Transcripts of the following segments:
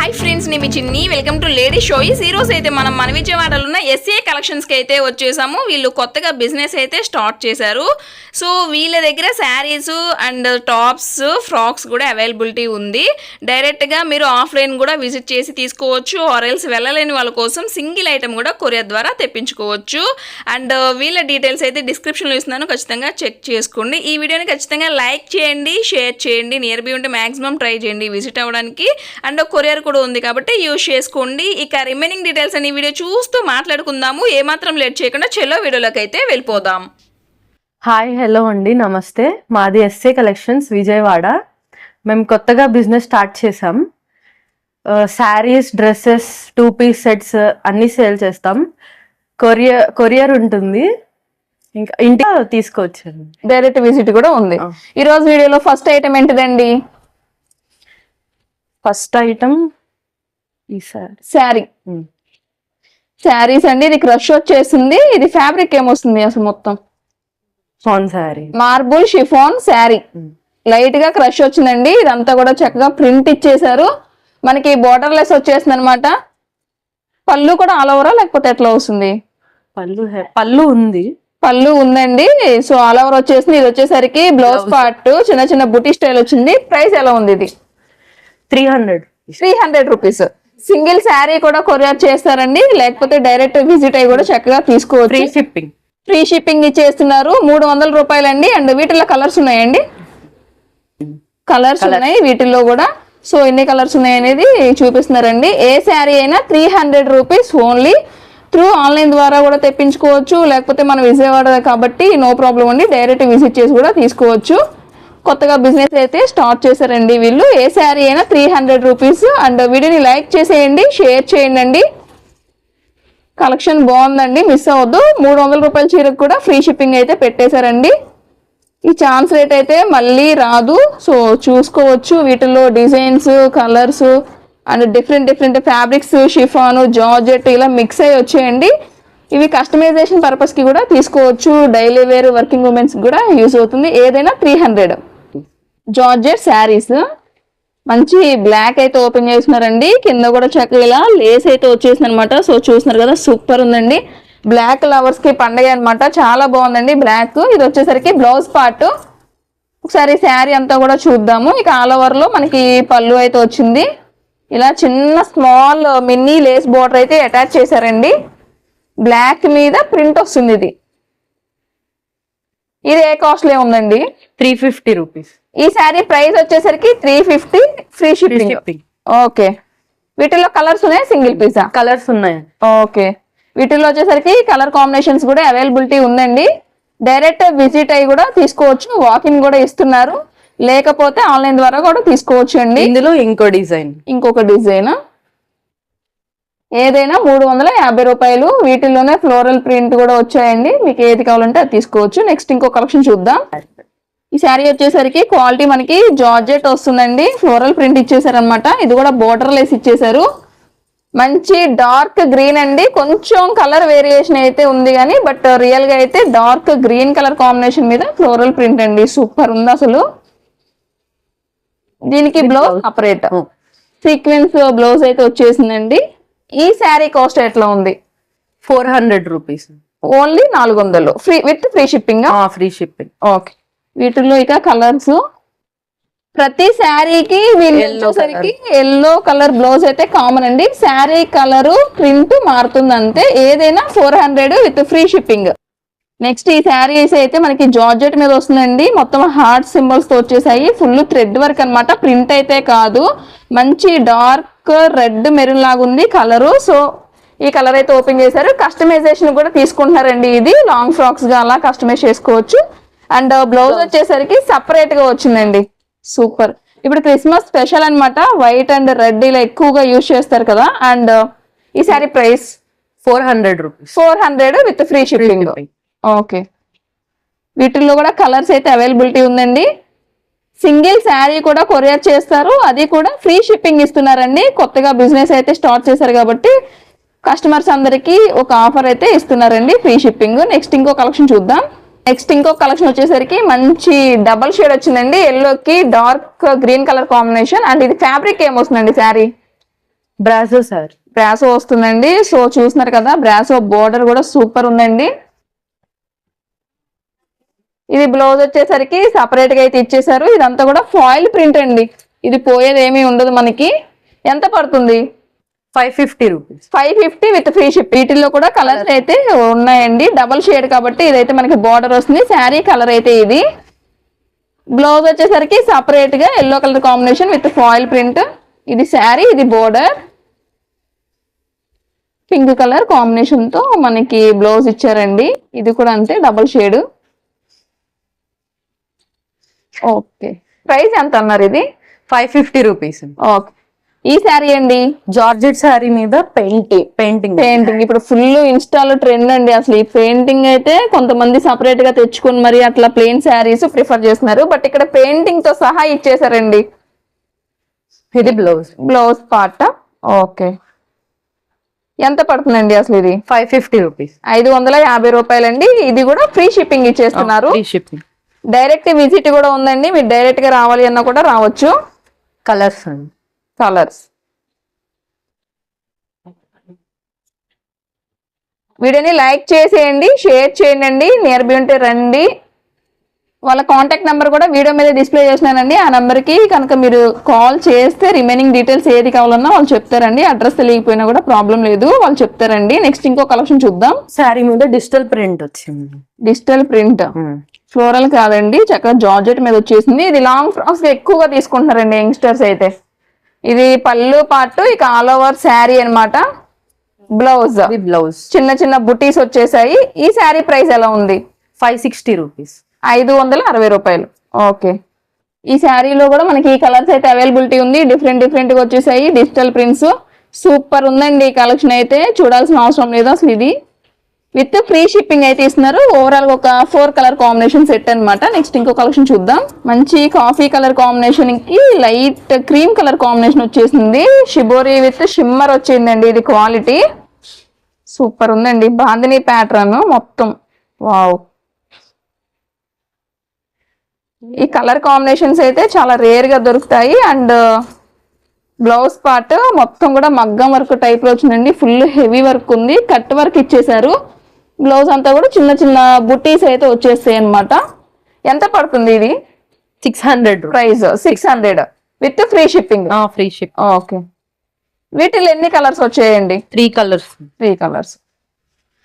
Hi friends నేను మీ చిన్ని. Welcome to lady show ఈ రోజు అయితే మనం మన విజయవాడలో ఉన్న ఎస్ఏ కలెక్షన్స్కి అయితే వచ్చేసాము. వీళ్ళు కొత్తగా బిజినెస్ అయితే స్టార్ట్ చేశారు. సో వీళ్ళ దగ్గర శారీస్ అండ్ టాప్స్ ఫ్రాక్స్ కూడా అవైలబిలిటీ ఉంది. డైరెక్ట్గా మీరు ఆఫ్లైన్ కూడా విజిట్ చేసి తీసుకోవచ్చు. ఆర్ఎల్స్ వెళ్ళలేని వాళ్ళ కోసం సింగిల్ ఐటమ్ కూడా కొరియర్ ద్వారా తెప్పించుకోవచ్చు. అండ్ వీళ్ళ డీటెయిల్స్ అయితే డిస్క్రిప్షన్లో ఇస్తున్నాను. ఖచ్చితంగా చెక్ చేసుకోండి. ఈ వీడియోని ఖచ్చితంగా లైక్ చేయండి షేర్ చేయండి. నియర్ బీ ఉంటే మ్యాక్సిమం ట్రై చేయండి. విజిట్ అవ్వడానికి. అండ్ కొరియర్ కూడా ఉంది కాబట్టి యూజ్ చేసుకోండి. ఇక రిమైనింగ్ డీటెయిల్స్ అని వీడియో చూస్తూ మాట్లాడుకుందాము. ఏమాత్రం లేట్ చేయకుండా చెల్లో వీడియోలోకి అయితే వెళ్ళిపోదాం. హాయ్ హలో అండి. నమస్తే. మాది ఎస్ఏ కలెక్షన్స్ విజయవాడ. మేము కొత్తగా బిజినెస్ స్టార్ట్ చేసాం saris dresses two piece sets అన్ని సేల్ చేస్తాం. కొరియర్ కొరియర్ ఉంటుంది. ఇంకా ఇంటికి తీసుకోవచ్చండి డైరెక్ట్ విజిట్ కూడా ఉంది. ఆ. ఈ రోజు వీడియోలో ఫస్ట్ ఐటమ్ ఏంటిదండి? ఫస్ట్ ఐటమ్ ఈ శారీ. శారీ శారీస్ అండి ఇది క్రష్ వచ్చేసింది ఇది ఫ్యాబ్రిక్ ఏమొస్తుంది అసలు మొత్తం? ఫాన్ శారీ. Marble chiffon sari. లైట్గా క్రష్ వచ్చిందండి ఇదంతా కూడా చక్కగా ప్రింట్ ఇచ్చేసారు మనకి బోర్డర్ లెస్ వచ్చేసింది అనమాట పళ్ళు కూడా ఆల్ ఓవరా లేకపోతే ఎట్లా వస్తుంది? పళ్ళు పళ్ళు ఉంది. పళ్ళు ఉందండి సో ఆల్ ఓవర్ వచ్చేసింది. ఇది వచ్చేసరికి బ్లౌజ్. పార్ట్ చిన్న చిన్న బుటీ స్టైల్ వచ్చింది. ప్రైస్ ఎలా ఉంది ఇది? Three hundred. Three hundred rupees. Single sari కూడా కొరియర్ చేస్తారండి. లేకపోతే డైరెక్ట్ విజిట్ అయ్యి కూడా చక్కగా ఫ్రీ తీసుకోవచ్చు షిప్పింగ్ ఫ్రీ షిప్పింగ్ ఇచ్చేస్తున్నారు. మూడు వందల రూపాయలండి. అండ్ వీటిలో కలర్స్ ఉన్నాయండి. కలర్స్ ఉన్నాయి వీటిల్లో కూడా. సో ఎన్ని కలర్స్ ఉన్నాయి అనేది చూపిస్తున్నారండి. ఏ శారీ అయినా three hundred rupees only through online ద్వారా కూడా తెప్పించుకోవచ్చు. లేకపోతే మన విజయవాడ కాబట్టి నో ప్రాబ్లం అండి. డైరెక్ట్ విజిట్ చేసి కూడా తీసుకోవచ్చు. కొత్తగా బిజినెస్ అయితే స్టార్ట్ చేశారండి వీళ్ళు. ఏ శారీ అయినా త్రీ హండ్రెడ్ రూపీస్ అండ్ వీడియోని లైక్ చేసేయండి షేర్ చేయండి అండి కలెక్షన్ బాగుందండి మిస్ అవ్వద్దు. మూడు వందల రూపాయల చీరకు కూడా ఫ్రీ షిప్పింగ్ అయితే పెట్టేశారండి. ఈ ఛాన్స్ రేట్ అయితే మళ్ళీ రాదు. సో చూసుకోవచ్చు వీటిలో designs colours and different different fabrics chiffon georgette ఇలా మిక్స్ అయ్యి వచ్చేయండి. ఇవి కస్టమైజేషన్ పర్పస్కి కూడా తీసుకోవచ్చు. డైలీ వేర్ వర్కింగ్ ఉమెన్స్కి కూడా యూజ్ అవుతుంది. ఏదైనా త్రీ హండ్రెడ్ జార్జెట్ శారీస్. మంచి బ్లాక్ అయితే ఓపెన్ చేస్తున్నారండి. కింద కూడా చక్కగా ఇలా లేస్ అయితే వచ్చేసింది అనమాట సో చూస్తున్నారు కదా సూపర్ ఉందండి. బ్లాక్ లవర్స్కి పండగ అనమాట చాలా బాగుందండి బ్లాక్. ఇది వచ్చేసరికి బ్లౌజ్ పార్ట్. ఒకసారి శారీ అంతా కూడా చూద్దాము. ఇక ఆల్ ఓవర్లో మనకి పళ్ళు అయితే వచ్చింది. ఇలా చిన్న స్మాల్ మినీ లేస్ బోర్డర్ అయితే అటాచ్ చేశారండి. బ్లాక్ మీద ప్రింట్ వస్తుంది ఇది. ఇది ఏ కాస్ట్లో ఉందండి? Three fifty rupees. ఈ శారీ ప్రైస్ వచ్చేసరికి three fifty free shipping okay. వీటిలో కలర్స్ ఉన్నాయి సింగిల్ పీసా? కలర్స్ ఉన్నాయి. ఓకే. వీటిలో వచ్చేసరికి కలర్ కాంబినేషన్స్ కూడా అవైలబిలిటీ ఉందండి. డైరెక్ట్ విజిట్ అయ్యి కూడా తీసుకోవచ్చు వాకింగ్ కూడా ఇస్తున్నారు. లేకపోతే ఆన్లైన్ ద్వారా కూడా తీసుకోవచ్చు అండి ఇందులో ఇంకో డిజైన్. ఇంకొక డిజైన్? ఏదైనా మూడు వందల యాభై రూపాయలు వీటిల్లోనే ఫ్లోరల్ ప్రింట్ కూడా వచ్చాయండి. మీకు ఏది కావాలంటే అది తీసుకోవచ్చు. నెక్స్ట్ ఇంకో కలెక్షన్ చూద్దాం. ఈ శారీ వచ్చేసరికి క్వాలిటీ మనకి జార్జెట్ వస్తుందండి. ఫ్లోరల్ ప్రింట్ ఇచ్చేసారనమాట ఇది కూడా బోర్డర్ లెస్ ఇచ్చేసారు మంచి డార్క్ గ్రీన్ అండి. కొంచెం కలర్ వేరియేషన్ అయితే ఉంది కానీ బట్ రియల్గా అయితే డార్క్ గ్రీన్ కలర్ కాంబినేషన్ మీద ఫ్లోరల్ ప్రింట్ అండి. సూపర్ ఉంది అసలు. దీనికి blouse separate Oh. Sequence blouse అయితే వచ్చేసిందండి. ఈ శారీ కాస్ట్ ఎట్లా ఉంది? Four hundred rupees. ఓన్లీ నాలుగు వందలు. Free with free shipping? Free shipping. Okay. వీటిల్లో ఇక కలర్స్. ప్రతి శారీకి వీళ్ళు Yellow వచ్చేసరికి ఎల్లో కలర్ బ్లౌజ్ అయితే కామన్ అండి. శారీ కలర్ ప్రింట్ మారుతుంది అంతే ఏదైనా four hundred with free shipping next ఈ శారీస్ అయితే మనకి జార్జెట్ మీద వస్తుందండి. మొత్తం హార్ట్ సింబల్స్తో వచ్చేసాయి. ఫుల్ థ్రెడ్ వర్క్ అన్నమాట. ప్రింట్ అయితే కాదు. మంచి డార్క్ రెడ్ మెరూన్ లాగా ఉంది కలరు సో ఈ కలర్ అయితే ఓపెన్ చేశారు. కస్టమైజేషన్ కూడా తీసుకుంటున్నారండి ఇది. లాంగ్ ఫ్రాక్స్గా అలా కస్టమైజ్ చేసుకోవచ్చు. అండ్ బ్లౌజ్ వచ్చేసరికి సపరేట్గా వచ్చిందండి. సూపర్ ఇప్పుడు క్రిస్మస్ స్పెషల్ అన్నమాట. వైట్ అండ్ రెడ్ ఇలా ఎక్కువగా యూజ్ చేస్తారు కదా. అండ్ ఈ sari price four hundred rupees four hundred with free shipping okay. వీటిల్లో కూడా కలర్స్ అయితే అవైలబిలిటీ ఉందండి. సింగిల్ శారీ కూడా కొరియర్ చేస్తారు. అది కూడా ఫ్రీ షిప్పింగ్ ఇస్తున్నారండి. కొత్తగా బిజినెస్ అయితే స్టార్ట్ చేశారు కాబట్టి కస్టమర్స్ అందరికి ఒక ఆఫర్ అయితే ఇస్తున్నారండి ఫ్రీ షిప్పింగ్. నెక్స్ట్ ఇంకో కలెక్షన్ చూద్దాం. నెక్స్ట్ ఇంకో కలెక్షన్ వచ్చేసరికి మంచి డబల్ షేడ్ వచ్చిందండి. ఎల్లోకి dark green colour combination. And ఇది ఫ్యాబ్రిక్ ఏమొస్తుందండి శారీ? Brasso sorry. బ్రాసో వస్తుందండి. సో చూస్తున్నారు కదా బ్రాసో బోర్డర్ కూడా సూపర్ ఉందండి. ఇది బ్లౌజ్ వచ్చేసరికి సపరేట్గా అయితే ఇచ్చేసారు. ఇదంతా కూడా ఫాయిల్ ప్రింట్ అండి. ఇది పోయేది ఏమీ ఉండదు మనకి. ఎంత పడుతుంది? Five fifty rupees five fifty with free ship వీటిల్లో కూడా కలర్స్ అయితే ఉన్నాయండి. డబల్ షేడ్ కాబట్టి ఇదైతే మనకి బార్డర్ వస్తుంది. శారీ కలర్ అయితే ఇది. బ్లౌజ్ వచ్చేసరికి సపరేట్గా yellow colour combination with foil print ఇది శారీ ఇది బోర్డర్ పింక్ కలర్ కాంబినేషన్తో మనకి బ్లౌజ్ ఇచ్చారండి. ఇది కూడా అంతే డబల్ షేడ్ ఓకే. ప్రైస్ ఎంత అన్నారు ఇది? Five fifty rupees. ఓకే. ఈ శారీ అండి జార్జెట్ శారీ మీద పెయింటింగ్ పెయింటింగ్. పెయింటింగ్. ఇప్పుడు ఫుల్ ఇన్స్టాలో ట్రెండ్ అండి అసలు. ఈ పెయింటింగ్ అయితే కొంతమంది సపరేట్గా తెచ్చుకొని మరి అట్లా ప్లెయిన్ శారీస్ ప్రిఫర్ చేస్తున్నారు. బట్ ఇక్కడ పెయింటింగ్తో సహా ఇచ్చేసారండి ఇది బ్లౌజ్. Blouse part. ఓకే. ఎంత పడుతుందండి అసలు ఇది? Five fifty rupees. ఐదు వందల యాభై రూపాయలండి. ఇది కూడా ఫ్రీ షిప్పింగ్ ఇచ్చేస్తున్నారు. Free shipping. డైరెక్ట్ విజిట్ కూడా ఉందండి. మీరు డైరెక్ట్గా రావాలి అన్నా కూడా రావచ్చు. కలర్స్ అండి. కలర్స్. వీడియోని లైక్ చేసేయండి షేర్ చేయండి నియర్ బై ఉంటే రండి. వాళ్ళ కాంటాక్ట్ నెంబర్ కూడా వీడియో మీద డిస్ప్లే చేసినానండి ఆ నెంబర్కి కనుక మీరు కాల్ చేస్తే రిమైనింగ్ డీటెయిల్స్ ఏది కావాలన్నా వాళ్ళు చెప్తారండి. అడ్రస్ తెలియకపోయినా కూడా ప్రాబ్లం లేదు. వాళ్ళు చెప్తారండి. నెక్స్ట్ ఇంకో కలెక్షన్ చూద్దాం. శారీ మీద డిజిటల్ ప్రింట్ వచ్చింది. Digital print. ఫ్లోరల్ కాదండి. చక్కగా జార్జెట్ మీద వచ్చేసింది. ఇది లాంగ్ ఫ్రాక్స్ ఎక్కువగా తీసుకుంటున్నారండి యంగ్స్టర్స్ అయితే. ఇది పళ్ళు పాటు ఇక ఆల్ ఓవర్ శారీ అన్నమాట. బ్లౌజ్ బ్లౌజ్ చిన్న చిన్న బుటీస్ వచ్చేసాయి. ఈ శారీ ప్రైస్ ఎలా ఉంది? ఫైవ్ సిక్స్టీ రూపీస్ ఐదు వందల అరవై రూపాయలు. ఓకే. ఈ శారీలో కూడా మనకి ఈ కలర్స్ అయితే అవైలబిలిటీ ఉంది. డిఫరెంట్ డిఫరెంట్గా వచ్చేసాయి. డిజిటల్ ప్రింట్స్ సూపర్ ఉందండి ఈ కలెక్షన్ అయితే. చూడాల్సిన అవసరం లేదు అసలు ఇది. విత్ ఫ్రీ షిప్పింగ్ అయితే ఇస్తున్నారు. ఓవరాల్ ఒక ఫోర్ కలర్ కాంబినేషన్ సెట్ అన్నమాట. నెక్స్ట్ ఇంకో కలెక్షన్ చూద్దాం. మంచి కాఫీ కలర్ కాంబినేషన్కి లైట్ క్రీమ్ కలర్ కాంబినేషన్ వచ్చేసింది. షిబోరి విత్ షిమ్మర్ వచ్చిందండి ఇది క్వాలిటీ సూపర్ ఉందండి. బాందిని ప్యాటర్న్ మొత్తం. వావ్ ఈ కలర్ కాంబినేషన్స్ అయితే చాలా రేర్గా దొరుకుతాయి. అండ్ బ్లౌజ్ పార్ట్ మొత్తం కూడా మగ్గం వర్క్ టైప్లో వచ్చిందండి. ఫుల్ హెవీ వర్క్ ఉంది. కట్ వర్క్ ఇచ్చేసారు బ్లౌజ్ అంతా కూడా చిన్న చిన్న బుట్టీస్ అయితే వచ్చేస్తాయి అన్నమాట. ఎంత పడుతుంది ఇది? Six hundred price six hundred. With free shipping? Free ship. Okay. వీటిలో ఎన్ని కలర్స్ వచ్చాయండి? Three colours. Three colours.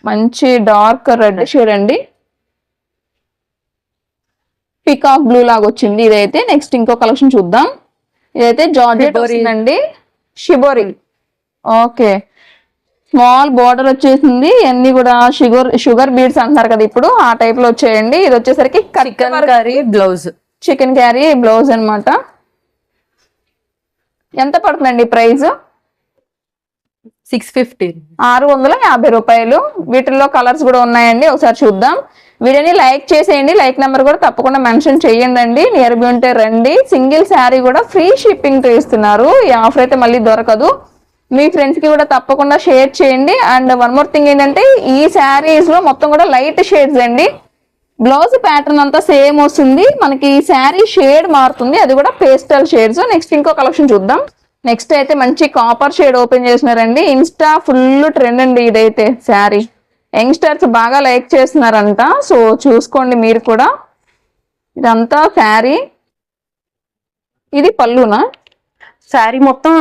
మంచి డార్క్ రెడ్ షేడ్ అండి పికాక్ బ్లూ లాగా వచ్చింది. ఇదైతే నెక్స్ట్ ఇంకో కలెక్షన్ చూద్దాం. ఇదైతే జార్జెట్ Shibori. వస్తుందండి. Shibori okay. స్మాల్ బార్డర్ వచ్చేసింది. అన్ని కూడా షుగర్ షుగర్ బీడ్స్ అంటున్నారు కదా ఇప్పుడు. ఆ టైప్లో వచ్చాయండి. ఇది వచ్చేసరికి chikankari blouse. Chikankari blouse అన్నమాట. ఎంత పడుతుందండి ప్రైస్ సిక్స్ ఫిఫ్టీ. ఆరు వందల యాభై రూపాయలు. వీటిల్లో కలర్స్ కూడా ఉన్నాయండి. ఒకసారి చూద్దాం. వీడియోని లైక్ చేసేయండి. లైక్ నెంబర్ కూడా తప్పకుండా మెన్షన్ చేయండి అండి నియర్ బై ఉంటే రండి. సింగిల్ శారీ కూడా ఫ్రీ షిప్పింగ్తో ఇస్తున్నారు ఈ ఆఫర్ అయితే మళ్ళీ దొరకదు. మీ ఫ్రెండ్స్కి కూడా తప్పకుండా షేర్ చేయండి. అండ్ వన్ మోర్ థింగ్ ఏంటంటే ఈ శారీస్లో మొత్తం కూడా లైట్ షేడ్స్ అండి. బ్లౌజ్ ప్యాటర్న్ అంతా సేమ్ వస్తుంది. మనకి ఈ శారీ షేడ్ మారుతుంది. అది కూడా పేస్టల్ షేడ్స్ నెక్స్ట్ ఇంకో కలెక్షన్ చూద్దాం. నెక్స్ట్ అయితే మంచి కాపర్ షేడ్ ఓపెన్ చేసినారండి. ఇన్స్టా ఫుల్ ట్రెండ్ అండి ఇదైతే శారీ యంగ్స్టర్స్ బాగా లైక్ చేస్తున్నారంట. సో చూసుకోండి మీరు కూడా. ఇదంతా శారీ ఇది పళ్ళునా? శారీ మొత్తం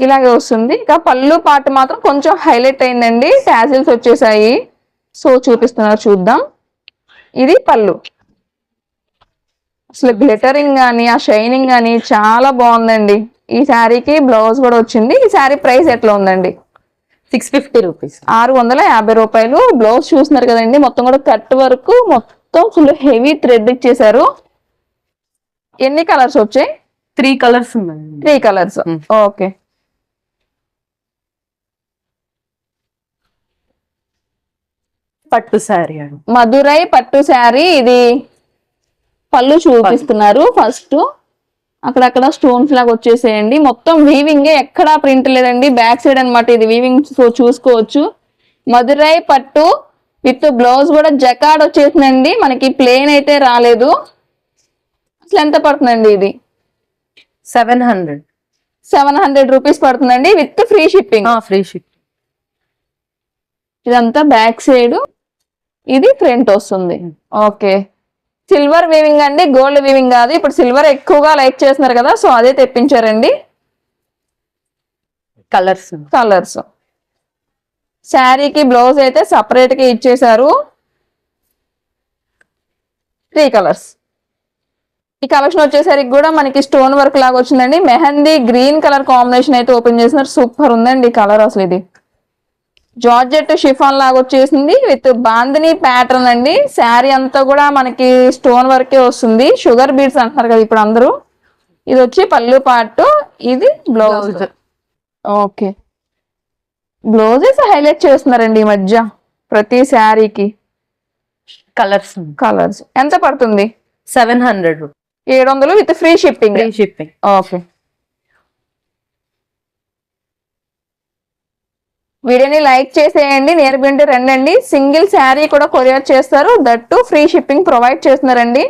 ఇలాగే వస్తుంది. ఇంకా పళ్ళు పాటు మాత్రం కొంచెం హైలైట్ అయిందండి. టాజిల్స్ వచ్చేసాయి. సో చూపిస్తున్నారు చూద్దాం. ఇది పళ్ళు. అసలు గ్లిటరింగ్ కానీ ఆ షైనింగ్ కానీ చాలా బాగుందండి. ఈ శారీకి బ్లౌజ్ కూడా వచ్చింది. ఈ శారీ ప్రైస్ ఎట్లా ఉందండి? Six fifty rupees. ఆరు వందల యాభై రూపాయలు. బ్లౌజ్ చూస్తున్నారు కదండి. మొత్తం కూడా కట్ వర్క్. మొత్తం ఫుల్ హెవీ థ్రెడ్ ఇచ్చేసారు ఎన్ని కలర్స్ వచ్చాయి? Three colours three colours okay పట్టు శారీ అండి మధురై పట్టు శారీ ఇది పళ్ళు చూపిస్తున్నారు ఫస్ట్ అక్కడక్కడ స్టోన్స్ లాగా వచ్చేసేయండి మొత్తం వీవింగ్ ఎక్కడా ప్రింట్ లేదండి బ్యాక్ సైడ్ అన్నమాట ఇది వీవింగ్ చూసుకోవచ్చు మధురై పట్టు విత్ బ్లౌజ్ కూడా జకాడ్ వచ్చేసిందండి మనకి ప్లేన్ అయితే రాలేదు అసలు ఎంత పడుతుందండి ఇది seven hundred. Seven hundred rupees పడుతుందండి with free shipping. Free ship. ఇదంతా బ్యాక్ సైడ్. ఇది ఫ్రంట్ వస్తుంది. ఓకే. సిల్వర్ వీవింగ్ అండి గోల్డ్ వీవింగ్ కాదు. ఇప్పుడు సిల్వర్ ఎక్కువగా లైక్ చేస్తున్నారు కదా సో అదే తెప్పించారండి. కలర్స్. కలర్స్. శారీకి బ్లౌజ్ అయితే సపరేట్గా ఇచ్చేసారు త్రీ కలర్స్. ఈ కలెక్షన్ వచ్చేసరికి కూడా మనకి స్టోన్ వర్క్ లాగా వచ్చిందండి. మెహందీ గ్రీన్ కలర్ కాంబినేషన్ అయితే ఓపెన్ చేసినారు సూపర్ ఉందండి కలర్ అసలు ఇది. జార్జెట్ షిఫాన్ లాగా వచ్చేసింది. విత్ బాందిని ప్యాటర్న్ అండి. శారీ అంతా కూడా మనకి స్టోన్ వర్కే వస్తుంది. షుగర్ బీడ్స్ అంటున్నారు కదా ఇప్పుడు అందరూ. ఇది వచ్చి పళ్ళు పాటు ఇది బ్లౌజ్. ఓకే. బ్లౌజెస్ హైలైట్ చేస్తున్నారండి ఈ మధ్య ప్రతి శారీకి. కలర్స్. కలర్స్. ఎంత పడుతుంది? సెవెన్ హండ్రెడ్ ఏడు వందలు with free shipping. Free shipping okay. వీడియోని లైక్ చేసేయండి నియర్ బిండి రండి సింగిల్ శారీ కూడా కొరియర్ చేస్తారు. దట్టు ఫ్రీ షిప్పింగ్ ప్రొవైడ్ చేస్తున్నారండి.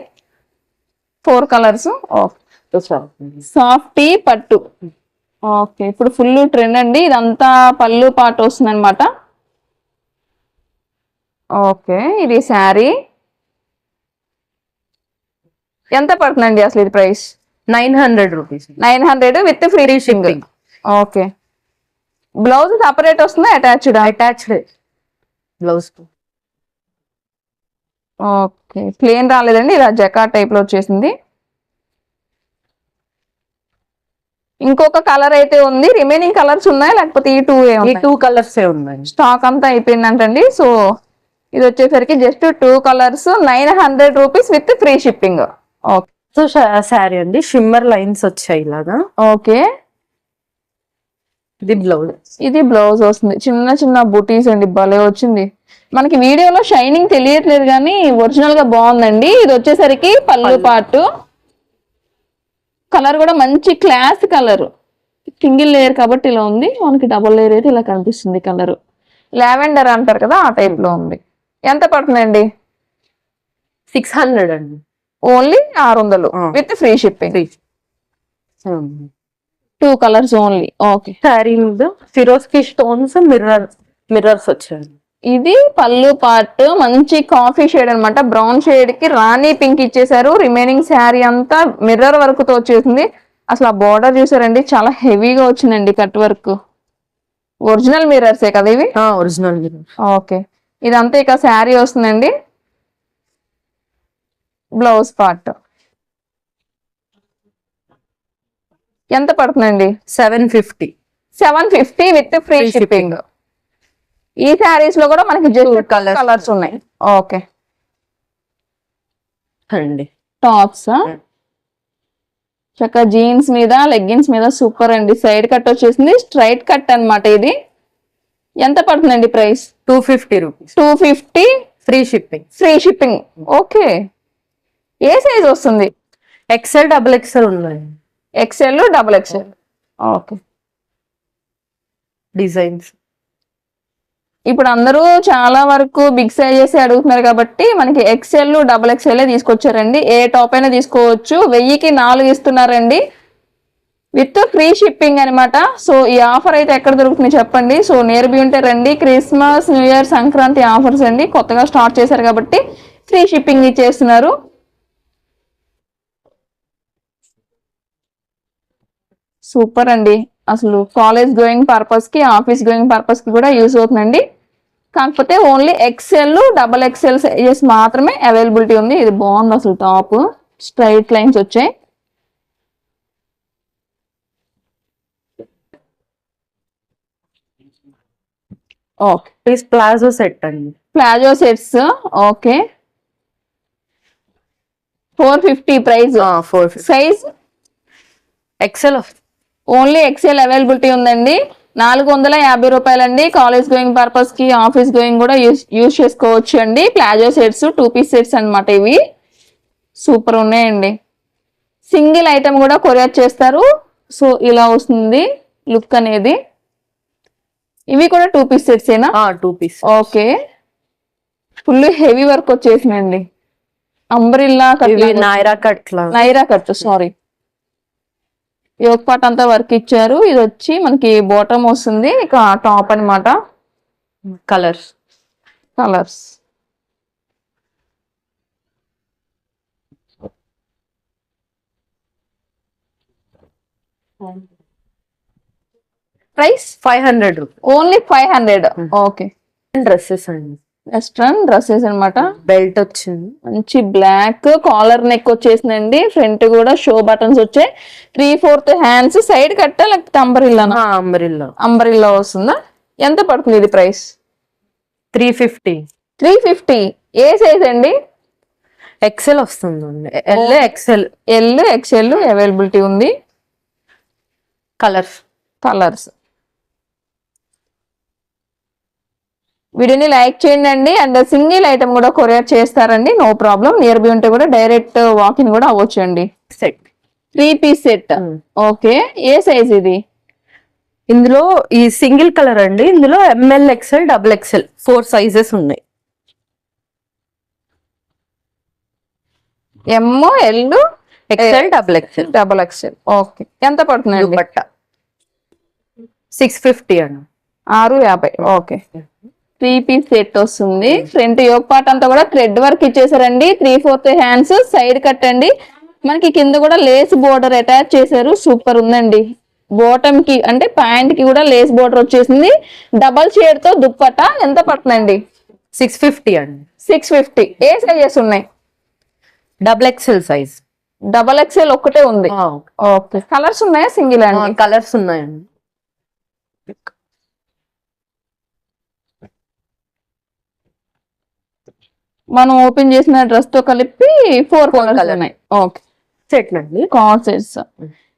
Four colours. ఓకే. సాఫ్టీ. పట్టు. ఓకే. ఇప్పుడు ఫుల్ ట్రెండ్ అండి. ఇదంతా పళ్ళు పాటు వస్తుంది అనమాట ఓకే. ఇది శారీ. ఎంత పడుతుందండి అసలు ఇది price? Nine hundred rupees. Nine hundred with free shipping. Okay. Blouse separate వస్తుందా attached? Attached blouse okay. Plain రాలేదండి ఇలా జకా టైప్లో వచ్చేసింది. ఇంకొక కలర్ అయితే ఉంది రిమైనింగ్ కలర్స్ ఉన్నాయా లేకపోతే ఈ టూ ఈ టూ కలర్స్ స్టాక్ అంతా అయిపోయిందంటండి సో ఇది వచ్చేసరికి just two colours nine hundred rupees with free shipping. Okay so sari అండి. షిమ్మర్ లైన్స్ వచ్చాయి ఇలాగా. ఓకే ఇది బ్లౌజ్ ఇది బ్లౌజ్ వస్తుంది. చిన్న చిన్న బుటీస్ అండి. భలే వచ్చింది. మనకి వీడియోలో షైనింగ్ తెలియట్లేదు కానీ ఒరిజినల్గా బాగుందండి. ఇది వచ్చేసరికి పళ్ళు పాటు. కలర్ కూడా మంచి క్లాస్ కలర్. సింగిల్ లేయర్ కాబట్టి ఇలా ఉంది. మనకి డబుల్ లేయర్ అయితే ఇలా కనిపిస్తుంది కలర్. లావెండర్ అంటారు కదా ఆ టైప్లో ఉంది. ఎంత పడుతుందండి? సిక్స్ హండ్రెడ్ అండి. ఓన్లీ ఆరు వందలు. With free shipping. Two colours only okay sari మీద ఫిరోజ్కి స్టోన్స్ మిర్రర్ మిర్రర్స్ వచ్చాయి. ఇది పళ్ళు పార్ట్ మంచి కాఫీ షేడ్ అన్నమాట. బ్రౌన్ షేడ్కి రాణి పింక్ ఇచ్చేసారు రిమైనింగ్ శారీ అంతా మిర్రర్ వర్క్తో వచ్చేసింది. అసలు ఆ బోర్డర్ చూసారండి చాలా హెవీగా వచ్చిందండి కట్ వర్క్ ఒరిజినల్ మిర్రర్సే కదా ఇవి? ఒరిజినల్ మిర్రర్ ఓకే ఇదంతా ఇక శారీ వస్తుందండి. Blouse part. ఎంత పడుతుందండి? Seven fifty. Seven fifty with free shipping. ఈ శారీస్లో కూడా మనకి colours. కలర్స్ ఉన్నాయి. ఓకే. అండి. టాప్స్ చక్క జీన్స్ మీద లెగ్గిన్స్ మీద సూపర్ అండి. సైడ్ కట్ వచ్చేసింది. స్ట్రైట్ కట్ అన్నమాట ఇది. ఎంత పడుతుందండి price two fifty rupees two fifty free shipping free shipping okay. ఏ సైజ్ వస్తుంది? ఎక్సెల్ డబుల్ ఎక్సెల్ ఉన్నాయి XL double XL okay designs ఇప్పుడు అందరూ చాలా వరకు బిగ్ సైజెస్ అడుగుతున్నారు కాబట్టి మనకి ఎక్సెల్ డబుల్ ఎక్సెల్ తీసుకొచ్చారండి. ఏ టాప్ అయినా తీసుకోవచ్చు. వెయ్యికి నాలుగు ఇస్తున్నారండి. విత్ ఫ్రీ షిప్పింగ్ అన్నమాట. సో ఈ ఆఫర్ అయితే ఎక్కడ దొరుకుతుంది చెప్పండి. సో నియర్ బి ఉంటే రండి. Christmas new year Sankranti offers అండి. కొత్తగా స్టార్ట్ చేశారు కాబట్టి ఫ్రీ షిప్పింగ్ ఇచ్చేస్తున్నారు. సూపర్ అండి. అసలు కాలేజ్ గోయింగ్ పర్పస్కి ఆఫీస్ గోయింగ్ పర్పస్కి కూడా యూజ్ అవుతుందండి. కాకపోతే only XL double XL sizes మాత్రమే అవైలబిలిటీ ఉంది. ఇది బాగుంది అసలు టాప్. స్ట్రైట్ లైన్స్ వచ్చాయి. ఓకే. ప్లీజ్ సెట్ అండి. Palazzo sets. Okay. Four fifty price four size XL only XL availability ఉందండి. నాలుగు వందల యాభై రూపాయలండి. కాలేజ్ గోయింగ్ పర్పస్కి ఆఫీస్ గోయింగ్ కూడా యూస్ యూస్ చేసుకోవచ్చు అండి. Palazzo sets two piece sets అన్నమాట ఇవి. సూపర్ ఉన్నాయండి. సింగిల్ ఐటమ్ కూడా కొరియర్ చేస్తారు. సో ఇలా వస్తుంది లుక్ అనేది. ఇవి కూడా టూ పీస్ సెట్స్ ఏనా? Two piece okay full heavy work వచ్చేసిందండి. అంబ్రిల్లా ఇవి Naira cut Naira cut sorry yoke part అంతా వర్క్ ఇచ్చారు. ఇది వచ్చి మనకి బాటమ్ వస్తుంది. ఇక టాప్ అన్నమాట. Colours. Colours. Price five hundred only five hundred. Okay. Dresses అండి. వెస్ట్రన్ డ్రెస్సెస్ అన్నమాట. బెల్ట్ వచ్చింది. మంచి బ్లాక్ కాలర్ నెక్ వచ్చేసిందండి. ఫ్రంట్ కూడా షో బటన్స్ వచ్చాయి. త్రీ ఫోర్త్ హ్యాండ్స్ సైడ్ కట్టా లేకపోతే అంబరిల్లానా అంబ్రిల్లా అంబరిల్లా వస్తుందా? ఎంత పడుతుంది ఇది price three fifty three fifty ఏ సైజ్ అండి? ఎక్సెల్ వస్తుందండి. L XL L XL availability ఉంది. కలర్స్ కలర్స్ వీడియోని లైక్ చేయండి అండి అండ్ సింగిల్ ఐటమ్ కూడా కొరియర్ చేస్తారండి. No problem. నియర్ బై ఉంటే కూడా డైరెక్ట్ వాకింగ్ కూడా అవ్వచ్చు అండి set three piece set. Okay. ఏ సైజ్ ఇది? ఇందులో ఈ సింగిల్ కలర్ అండి. ఇందులో M L XL double XL four sizes ఉన్నాయి. M L XL double XL double XL okay. ఎంత పడుతుందండి దుపట్ట. సిక్స్ ఫిఫ్టీ అండి. ఆరు యాభై. ఓకే. త్రీ పీస్ సెట్ వస్తుంది. ఫ్రంట్ యోగ్ పార్ట్ అంతా కూడా thread work ఇచ్చేసారండి. Three fourth hands side cut అండి. మనకి కింద కూడా లేస్ బోర్డర్ అటాచ్ చేశారు. సూపర్ ఉందండి. బాటమ్కి అంటే ప్యాంట్కి కూడా లేస్ బోర్డర్ వచ్చేసింది. డబల్ షేడ్తో దుప్పట ఎంత పడుతుందండి? సిక్స్ ఫిఫ్టీ అండి. సిక్స్ ఫిఫ్టీ ఏ సైజెస్ ఉన్నాయి? Double XL size double XL ఒక్కటే ఉంది. ఓకే. కలర్స్ ఉన్నాయా సింగిల్ అండి? కలర్స్ ఉన్నాయండి. మనం ఓపెన్ చేసిన డ్రెస్తో కలిపి ఫోర్ కలర్స్. ఉన్నాయి. ఓకే సెట్ అండి కాన్సెట్స్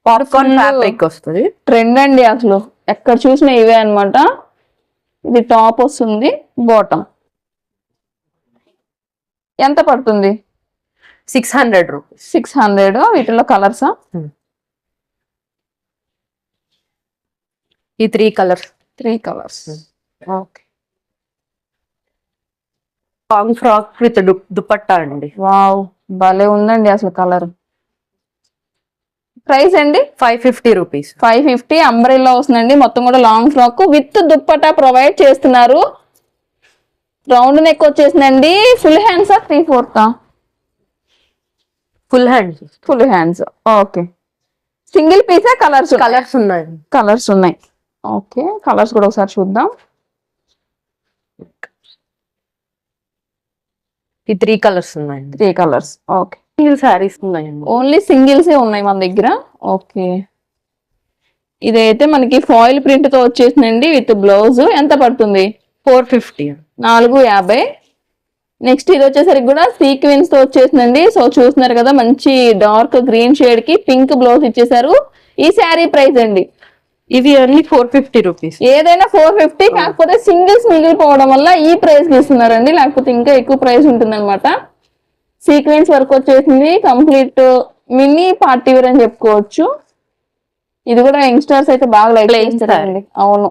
పాప్కార్న్ Full- ఫ్యాబ్రిక్ వస్తుంది. ట్రెండ్ అండి అసలు. ఎక్కడ చూసినా ఇవే అన్నమాట. ఇది టాప్ వస్తుంది బాటమ్ ఎంత పడుతుంది? Six hundred rupees six hundred వీటిలో కలర్సా ఈ three colours three colours okay long frock with dupatta అండి. వావ్ భలే ఉందండి అసలు కలర్. ప్రైస్ అండి? Five fifty rupees five fifty umbrella వస్తుందండి. మొత్తం కూడా long frock with dupatta provide చేస్తున్నారు. రౌండ్ నెక్ వచ్చేసిందండి. ఫుల్ హ్యాండ్సా three ఫోర్తా full hand full hands okay single Pisa colours colours ఉన్నాయండి కలర్స్ ఉన్నాయి. ఓకే కలర్స్ కూడా ఒకసారి చూద్దాం. ఈ త్రీ కలర్స్ ఉన్నాయండి. Three colours. Okay. Single saris ఉన్నాయండి. ఓన్లీ సింగిల్స్ ఏ ఉన్నాయి మన దగ్గర. ఓకే. ఇదైతే మనకి ఫాయిల్ ప్రింట్తో వచ్చేసిందండి విత్ బ్లౌజ్. ఎంత పడుతుంది? Four fifty. నాలుగు యాభై. నెక్స్ట్ ఇది వచ్చేసరికి కూడా సీక్వెన్స్తో వచ్చేసిందండి. సో చూస్తున్నారు కదా మంచి డార్క్ గ్రీన్ షేడ్కి పింక్ బ్లౌజ్ ఇచ్చేసారు. ఈ శారీ ప్రైస్ అండి. ఇవి అన్ని ఫోర్ ఫిఫ్టీ రూపీస్ ఏదైనా ఫోర్ ఫిఫ్టీ కాకపోతే సింగిల్స్ మిగిలిపోవడం వల్ల ఈ ప్రైస్ ఇస్తున్నారండి లేకపోతే ఇంకా ఎక్కువ ప్రైస్ ఉంటుంది అనమాట సీక్వెన్స్ వర్క్ వచ్చేసింది. కంప్లీట్ మినీ పార్టీ వేర్ అని చెప్పుకోవచ్చు. ఇది కూడా యంగ్స్టర్స్ అయితే బాగా లైక్ చేస్తారండి అవును.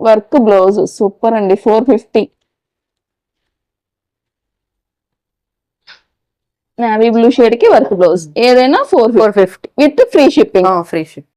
వర్క్ బ్లౌజ్ సూపర్ అండి. ఫోర్ ఫిఫ్టీ నావీ బ్లూ షేడ్కి వర్క్ బ్లౌజ్ ఏదైనా four four fifty with free shipping free ship